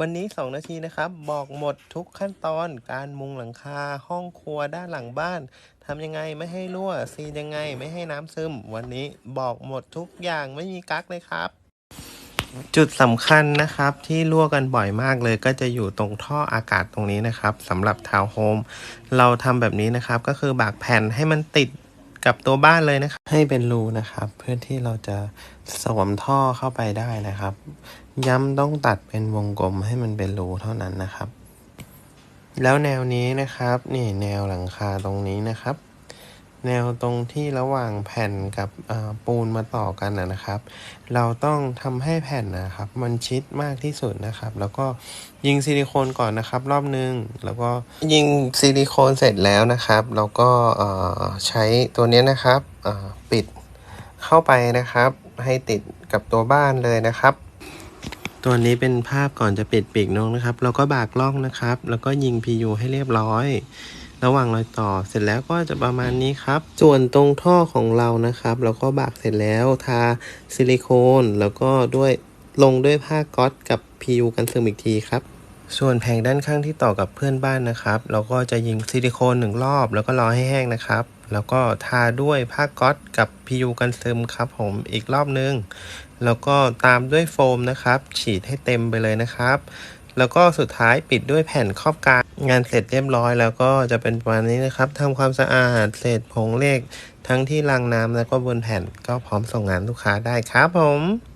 วันนี้ 2 นาทีนะครับ บอกหมดทุกขั้นตอนการมุงหลังคาห้องครัวด้านหลังบ้านทำยังไงไม่ให้รั่วซีนยังไงไม่ให้น้ำซึม วันนี้บอกหมดทุกอย่างไม่มีกั๊กเลยครับ จุดสำคัญนะครับที่รั่วกันบ่อยมากเลยก็จะอยู่ตรงท่ออากาศตรงนี้นะครับสำหรับทาวน์โฮมเราทำแบบนี้นะครับก็คือบากแผ่นให้มันติด กับตัวบ้านเลยนะครับ ให้เป็นรูนะครับ เพื่อที่เราจะสวมท่อเข้าไปได้นะครับ ย้ำต้องตัดเป็นวงกลมให้มันเป็นรูเท่านั้นนะครับ แล้วแนวนี้นะครับ นี่แนวหลังคาตรงนี้นะครับ แนวตรงที่ระหว่างแผ่นกับปูนมาต่อกันนะครับ เราต้องทำให้แผ่นนะครับ มันชิดมากที่สุดนะครับ แล้วก็ยิงซิลิโคนก่อนนะครับ รอบนึง แล้วก็ยิงซิลิโคนเสร็จแล้วนะครับแล้วก็ใช้ตัวนี้นะครับปิดเข้าไปนะครับ ให้ติดกับตัวบ้านเลยนะครับตัวนี้เป็นภาพก่อนจะปิดปีกนกนะครับ แล้วก็บากล่องนะครับ แล้วก็ยิง PU ให้เรียบร้อย ระหว่างรอยต่อเสร็จแล้วก็จะประมาณนี้ครับ ส่วนตรงท่อของเรานะครับแล้วก็บากเสร็จแล้วทาซิลิโคนแล้วก็ด้วยลงด้วยผ้าก๊อตกับ PU กันซึมอีกทีครับ ส่วนแผงด้านข้างที่ต่อกับเพื่อนบ้านนะครับ เราก็จะยิงซิลิโคนหนึ่งรอบ แล้วก็รอให้แห้งนะครับ แล้วก็ทาด้วยผ้าก๊อตกับ PU กันซึมครับ ผมอีกรอบนึง แล้วก็ตามด้วยโฟมนะครับ ฉีดให้เต็มไปเลยนะครับ แล้วก็สุดท้ายปิดด้วยแผ่นครอบกลางงานเสร็จเรียบร้อย แล้วก็จะเป็นประมาณนี้นะครับทำความสะอาดเศษผงเหล็ก ทั้งที่รางน้ำแล้วก็บนแผ่นก็พร้อมส่งงานลูกค้าได้ครับผม